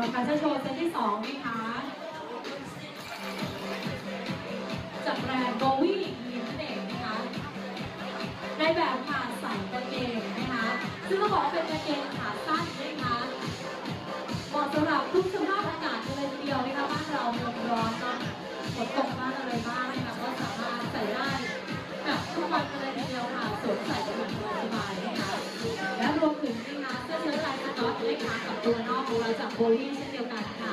รับการโชว์เซตที่สองนะคะจากแบรนด์โบวี่ยีนเสนเนะคะในแบบค่ะใส่กางเกงนะคะซึ่งต้องบอกว่าเป็นกางเกงขาสั้นนะคะ โบลี่เช่นเดียวกันค่ะ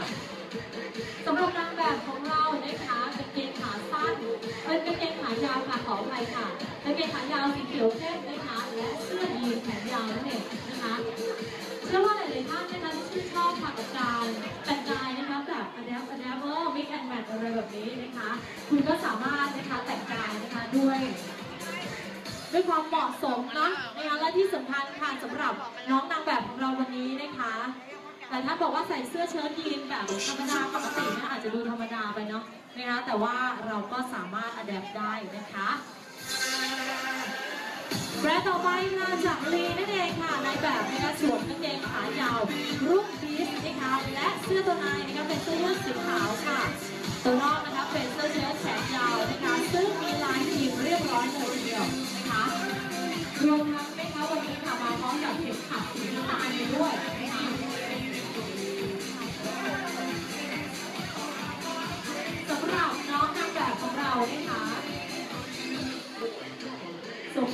สำหรับนางแบบของเรานะคะกางเกงขาสั้นเป็นกางเกงขายาวค่ะขออภัยค่ะกางเกงขายาวสีเขียวเข้มนะคะและเสื้อยีนแขนยาวนั่นเองนะคะเชื่อว่าหลายๆท่านนะคะที่ชื่นชอบค่ะกับการแต่งกายนะคะแบบอ d ด p อ a ด p เ e อร์มิกแอนด์แมทอะไรแบบนี้นะคะ คุณก็สามารถนะคะแต่งกายนะคะด้วยด้วยความเหมาะสมนะนะคะและที่สำคัญค่ะสำหรับน้องนางแบบของเราวันนี้นะคะ แต่ท่านบอกว่าใส่เสื้อเชิ้ตยีนแบบธรรมดาปกตินะอาจจะดูธรรมดาไปเนาะนะคะแต่ว่าเราก็สามารถอัดแอปได้นะคะแบรนด์ต่อไปมาจากลีนั่นเองค่ะในแบบนะคะสวมกางเกงขายาวรุ่งพีชนะคะและเสื้อตัวในนะคะเป็นเสื้อยืดสีขาวค่ะ ตัวนอกนะคะ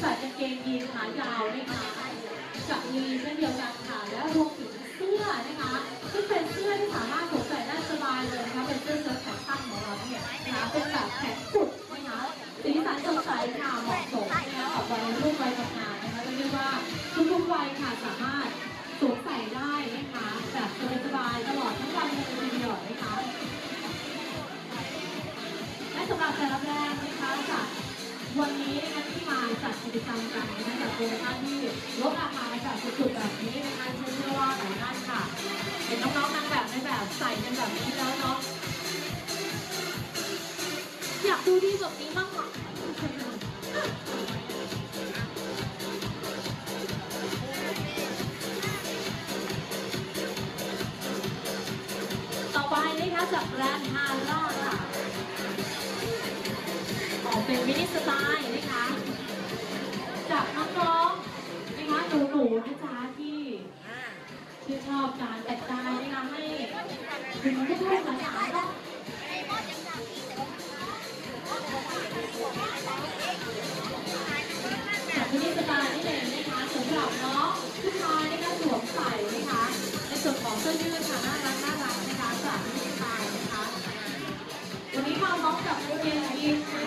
ใส่กางเกงยีนขายาวนะคะจากลีเช่นเดียวกันค่ะ และรวมถึงเสื้อนะคะซึ่งเป็นเสื้อที่สามารถสวมใส่ได้สบายเลยนะคะ เป็นเสื้อเชิ้ตแขนสั้นของเราเนี่ยนะคะเป็นแบบแขนกุดนะคะสีสันสดใสค่ะเหมาะสมนะคะกับวัยรุ่นวัยทำงานนะคะจะเรียกว่าทุกๆวัยค่ะสามารถสวมใส่ได้นะคะแบบสบายๆตลอดทั้งวันเลยทีเดียวนะคะและสำหรับแต่ละแบรนด์นะคะจากวันนี้นะคะ จัดกิจกรรมกันนะคะโปรโมชั่นที่ลดราคาแบบสุดๆแบบนี้นะคะเชื่อว่าหลายท่านค่ะเห็นน้องๆนางแบบในแบบใส่กันแบบนี้แล้วเนาะอยากดูดีแบบนี้มากกว่าต่อไปนะคะจากแบรนด์ฮาร่า การแต่งกายนะคะให้คุณผู้ชมหลายๆก็จากมินิสไตล์นี่เองนะคะสำหรับน้องผู้ชายนะคะสวมใส่นะคะในส่วนของเสื้อยืดค่ะน่ารักน่ารักนะคะจากมินิสไตล์นะคะวันนี้มาพร้อมกับกางเกงยีนส์ขายาวนะคะ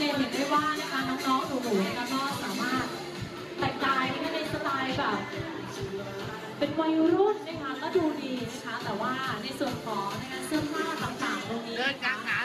จะเห็นได้ว่านะคะน้องๆหนูๆนะคะก็สามารถแต่งกายนะคะในสไตล์แบบเป็นวัยรุ่นนะคะก็ดูดีนะคะ แต่ว่าในส่วนของนะคะเสื้อผ้าต่างๆตรงนี้นะคะ